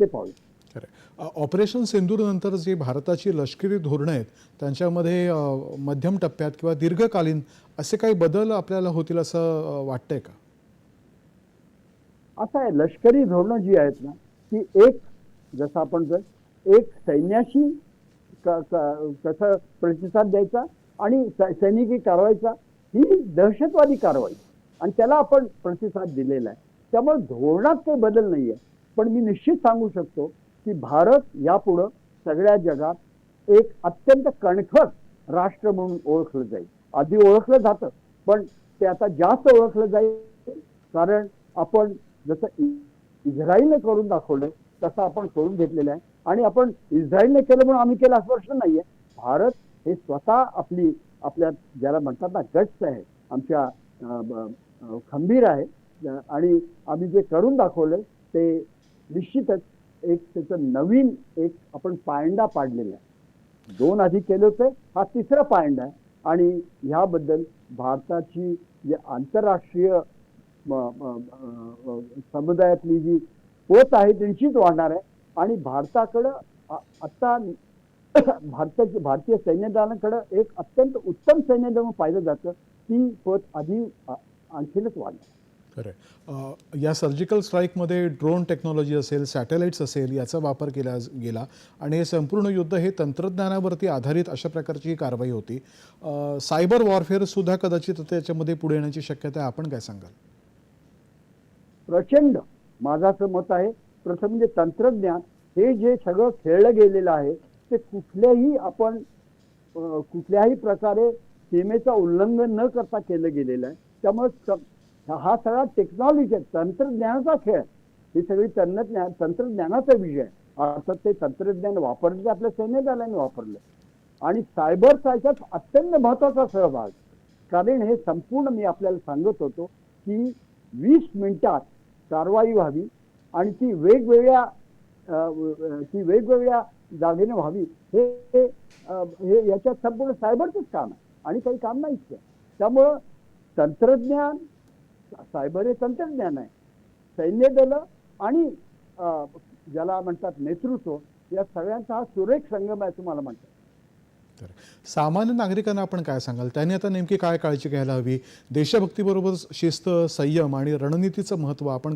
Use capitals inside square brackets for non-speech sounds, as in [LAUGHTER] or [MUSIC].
ते पाहूया. ऑपरेशन सिंदूर नंतर जी भारताची लष्करी धोरणं आहेत त्यांच्यामध्ये मध्यम टप्प्यात किंवा दीर्घकालीन असे काही बदल आपल्याला होतील असं वाटतंय का? असं आहे लष्करी धोरणं जी आहेत ना ती एक जसं आपण जर एक सैन्याशी कसं प्रतिसाद द्यायचा आणि सैनिकी कारवाईचा ही दहशतवादी कारवाई. आणि त्याला आपण प्रतिसाद दिलेला आहे. त्यामुळे धोरणात काही बदल नाही आहे पण मी निश्चित सांगू शकतो की भारत यापुढं सगळ्या जगात एक अत्यंत कणखर राष्ट्र म्हणून ओळखलं जाईल. आधी ओळखलं जातं पण ते आता जास्त ओळखलं जाईल कारण आपण जसं इ- करून दाखवलं तसं आपण करून घेतलेलं आहे. आणि आपण इस्रायलने केलं म्हणून आम्ही केलं असं प्रश्न नाहीये. भारत हे स्वतः आपली आपल्या ज्याला म्हणतात ना गट्स आहे आमच्या खंबीर आहे. आणि आम्ही जे करून दाखवलं ते निश्चितच एक त्याचं नवीन एक आपण पायंडा पाडलेला आहे. दोन आधी केले होते हा तिसरा पायंडा आहे. आणि ह्याबद्दल भारताची जी आंतरराष्ट्रीय म- समुदायातली जी पोत आहे त्यांचीच निश्चित वाढणार आहे. आणि भारताकडं आत्ता आता [CLEARS THROAT] भारताची भारतीय सैन्यदलाकडं एक अत्यंत उत्तम सैन्य पाहिलं जातं. ती पत आधी आणखीनच वाढणार. खरं या सर्जिकल स्ट्राईकमध्ये ड्रोन टेक्नॉलॉजी असेल सॅटेलाइट्स असेल याचा वापर केला गेला आणि हे संपूर्ण युद्ध हे तंत्रज्ञानावरती आधारित अशा प्रकारची ही कारवाई होती. सायबर वॉरफेअर सुद्धा कदाचित त्याच्यामध्ये पुढे येण्याची शक्यता आहे. आपण काय सांगाल? प्रचंड. माझं असं मत आहे. प्रथम म्हणजे तंत्रज्ञान हे जे सगळं खेळलं गेलेलं आहे ते कुठल्याही आपण कुठल्याही प्रकारे सीमेचं उल्लंघन न करता केलं गेलेलं आहे. त्यामुळे हा सगळा टेक्नॉलॉजी आहे. तंत्रज्ञानाचा खेळ. ही सगळी तंत्रज्ञान तंत्रज्ञानाचा विषय आहे. अर्थात ते तंत्रज्ञान वापरलं ते आपल्या सैन्य दलाने वापरलं. आणि सायबरचा याच्यात अत्यंत महत्त्वाचा सहभाग. कारण हे संपूर्ण मी आपल्याला सांगत होतो की वीस मिनिटात कारवाई व्हावी आणि ती वेगवेगळ्या ती वेगवेगळ्या जागेने व्हावी. हे हे, याच्यात संपूर्ण सायबरचंच काम आहे. आणि काही काम नाहीच त्यामुळं तंत्रज्ञान सायबर हे तंत्रज्ञान आहे. सैन्य दलं आणि ज्याला म्हणतात नेतृत्व या सगळ्यांचा हा सुरेख संगम आहे तुम्हाला म्हणतात. तर सामान्य नागरिकांना आपण काय सांगाल? त्यांनी आता नेमकी काय काळजी घ्यायला हवी? देशभक्तीबरोबर शिस्त संयम आणि रणनीतीचं महत्त्व आपण